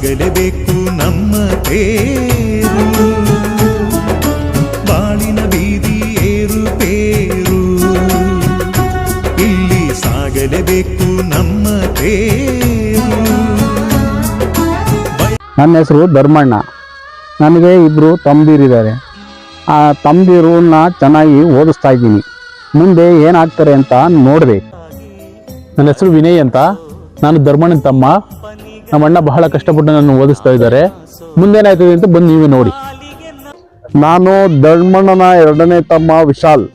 ಸಾಗಲೇಬೇಕು ನಮ್ಮ ತೇರು. ಬಾಳಿನ ಬೀದಿ ಏರು ಪೇರು. ಇಲ್ಲಿ ಸಾಗಲೇಬೇಕು ನಮ್ಮ ತೇರು. ನನ್ನ ಹೆಸರು ಧರ್ಮಣ್ಣ. ನನಗೆ ಇಬ್ಬರು ತಂಬೀರಿದ್ದಾರೆ. ಆ ತಮ್ಮದಿರನ್ನ ಚೆನ್ನಾಗಿ ಓದಿಸ್ತಾ ಇದ್ದೀನಿ. ಮುಂದೆ ಏನಾಗ್ತಾರೆ ಅಂತ ನೋಡಬೇಕು. ನನ್ನ ಹೆಸರು ವಿನಯ್ ಅಂತ. ನಾನು ಧರ್ಮಣ್ಣನ ತಮ್ಮ. ನಮ್ಮ ಅಣ್ಣ ಬಹಳ ಕಷ್ಟಪಟ್ಟು ನನ್ನ ಓದಿಸ್ತಾ ಇದ್ದಾರೆ. ಮುಂದೇನಾಯ್ತದೆ ಅಂತ ಬಂದು ನೀವೇ ನೋಡಿ. ನಾನು ಧರ್ಮಣ್ಣನ ಎರಡನೇ ತಮ್ಮ ವಿಶಾಲ್.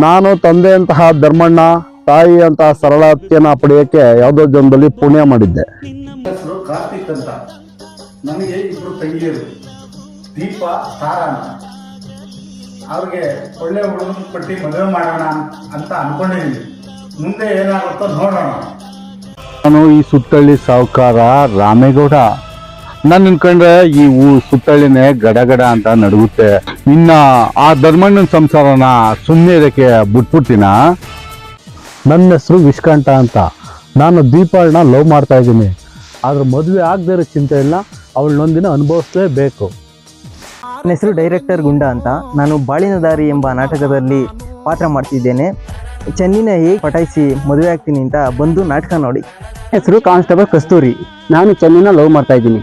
ನಾನು ತಂದೆಯಂತಹ ಧರ್ಮಣ್ಣ, ತಾಯಿಯಂತಹ ಸರಳತೆಯನ್ನ ಪಡೆಯೋಕ್ಕೆ ಯಾವುದೋ ಜನ್ಮದಲ್ಲಿ ಪುಣ್ಯ ಮಾಡಿದ್ದೆ. ಕಾರ್ತಿಕ್ ಅಂತ. ನನಗೆ ಇಬ್ರು ತಂಗಿಯರು. ದೀಪ, ತಾರಾನ. ಅವ್ರಿಗೆ ಒಳ್ಳೆ ಹುಡುಗನ ಪಟ್ಟಿ ಮದುವೆ ಮಾಡೋಣ ಅಂತ ಅನ್ಕೊಂಡಿದ್ದೀನಿ. ಮುಂದೆ ಏನಾಗುತ್ತೋ ನೋಡೋಣ. ನಾನು ಈ ಸುತ್ತಳ್ಳಿ ಸಾಹುಕಾರ ರಾಮೇಗೌಡ. ನಾನು ಅನ್ಕೊಂಡ್ರೆ ಈ ಊ ಸುತ್ತಳ್ಳಿನೇ ಗಡಗಡ ಅಂತ ನಡುಗುತ್ತೆ. ಇನ್ನ ಆ ಧರ್ಮಣ್ಣನ ಸಂಸಾರನ ಸುಮ್ಮನೆ ಇದಕ್ಕೆ ಬಿಟ್ಬಿಡ್ತೀನ? ನನ್ನ ಹೆಸರು ವಿಷ್ಕಂಠ ಅಂತ. ನಾನು ದೀಪಾಳನ್ನ ಲವ್ ಮಾಡ್ತಾ ಇದ್ದೀನಿ. ಆದ್ರೆ ಮದುವೆ ಆಗದೇ ಇರೋ ಚಿಂತೆ ಇಲ್ಲ. ಅವಳನ್ನೊಂದಿನ ಅನುಭವಿಸಲೇಬೇಕು. ನನ್ನ ಹೆಸರು ಡೈರೆಕ್ಟರ್ ಗುಂಡ ಅಂತ. ನಾನು ಬಾಳಿನ ದಾರಿ ಎಂಬ ನಾಟಕದಲ್ಲಿ ಪಾತ್ರ ಮಾಡ್ತಿದ್ದೇನೆ. ಚೆನ್ನಿನ ಹೇಗೆ ಪಟಾಯಿಸಿ ಮದುವೆ ಆಗ್ತೀನಿ ಅಂತ ಬಂದು ನಾಟಕ ನೋಡಿ. ಹೆಸರು ಕಾನ್ಸ್ಟೇಬಲ್ ಕಸ್ತೂರಿ. ನಾನು ಚೆನ್ನಿನ ಲವ್ ಮಾಡ್ತಾ ಇದ್ದೀನಿ.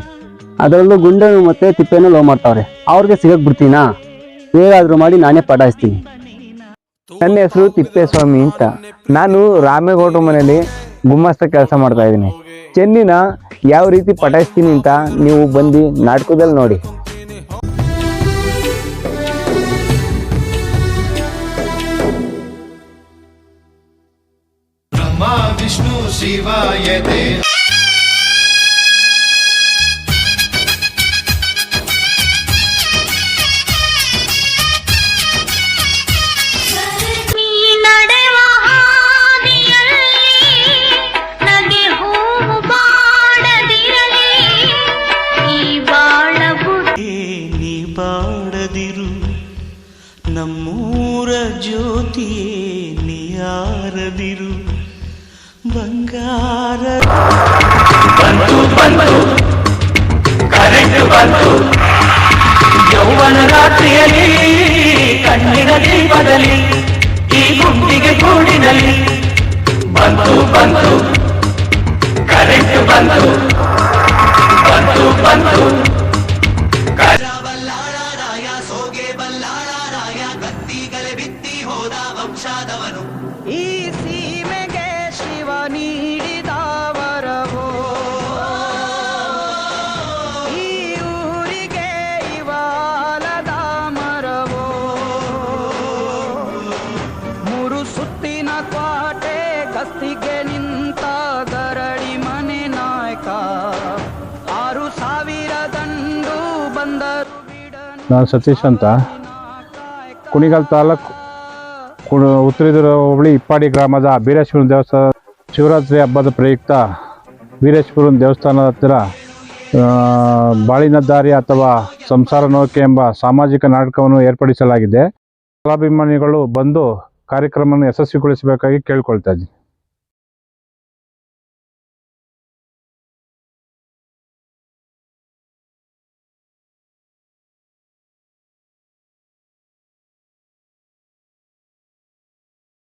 ಅದರಲ್ಲೂ ಗುಂಡನು ಮತ್ತೆ ತಿಪ್ಪೆನ ಲವ್ ಮಾಡ್ತಾವ್ರೆ. ಅವ್ರಿಗೆ ಸಿಗಕ್ ಬಿಡ್ತೀನಾ ಹೇಗಾದ್ರೂ ಮಾಡಿ ನಾನೇ ಪಟಾಯಿಸ್ತೀನಿ. ನನ್ನ ಹೆಸರು ತಿಪ್ಪೇಸ್ವಾಮಿ ಅಂತ. ನಾನು ರಾಮೇಗೌಡ್ರ ಮನೆಯಲ್ಲಿ ಗುಮ್ಮಸ್ತ ಕೆಲಸ ಮಾಡ್ತಾ ಇದ್ದೀನಿ. ಚೆನ್ನಿನ ಯಾವ ರೀತಿ ಪಟಾಯಿಸ್ತೀನಿ ಅಂತ ನೀವು ಬಂದು ನಾಟಕದಲ್ಲಿ ನೋಡಿ. ವಿಷ್ಣು ಶಿವಾಯತೆ ನಮ್ಮೂರ ಜ್ಯೋತಿಯೇ ನಿಯಾರದಿರು ನಡೆವ ಬಂತು ಬಂತು. ಕರೆಂಟ್ ಬಂತು. ಬಂಗಾರ ಯೌವನ ರಾತ್ರಿಯಲ್ಲಿ ಕಣ್ಣಿನ ದೀಪದಲ್ಲಿ ಈ ಗುಂಡಿಗೆ ಗೂಡಿನಲ್ಲಿ. ಬಂತು ಬಂತು. ಕರೆಂಟ್ ಬಂತು. ಬಂತು ಬಂತು. ಬಲ್ಲಾಳರಾಯ ಸೋಗೆ ಬಲ್ಲಾಳರಾಯ ಕತ್ತಿಗಲೆ ಬಿತ್ತಿ ಹೋದ ವಂಶಾದವನು. ಈ ನಾನು ಸತೀಶ್ ಅಂತ. ಕುಣಿಗಲ್ ತಾಲೂಕು ಕು- ಉತ್ತರದಿರ ಹೋಬಳಿ ಇಪ್ಪಾಡಿ ಗ್ರಾಮದ ಬೀರೇಶ್ವರನ ದೇವಸ್ಥಾನ, ಶಿವರಾತ್ರಿ ಹಬ್ಬದ ಪ್ರಯುಕ್ತ ವೀರೇಶ್ವರನ ದೇವಸ್ಥಾನದ ಹತ್ತಿರ ಬಾಳಿನ ದಾರಿ ಅಥವಾ ಸಂಸಾರ ನೌಕೆ ಎಂಬ ಸಾಮಾಜಿಕ ನಾಟಕವನ್ನು ಏರ್ಪಡಿಸಲಾಗಿದೆ. ಕಲಾಭಿಮಾನಿಗಳು ಬಂದು ಕಾರ್ಯಕ್ರಮವನ್ನು ಯಶಸ್ವಿಗೊಳಿಸಬೇಕಾಗಿ ಕೇಳ್ಕೊಳ್ತಾ ಇದ್ದೀನಿ.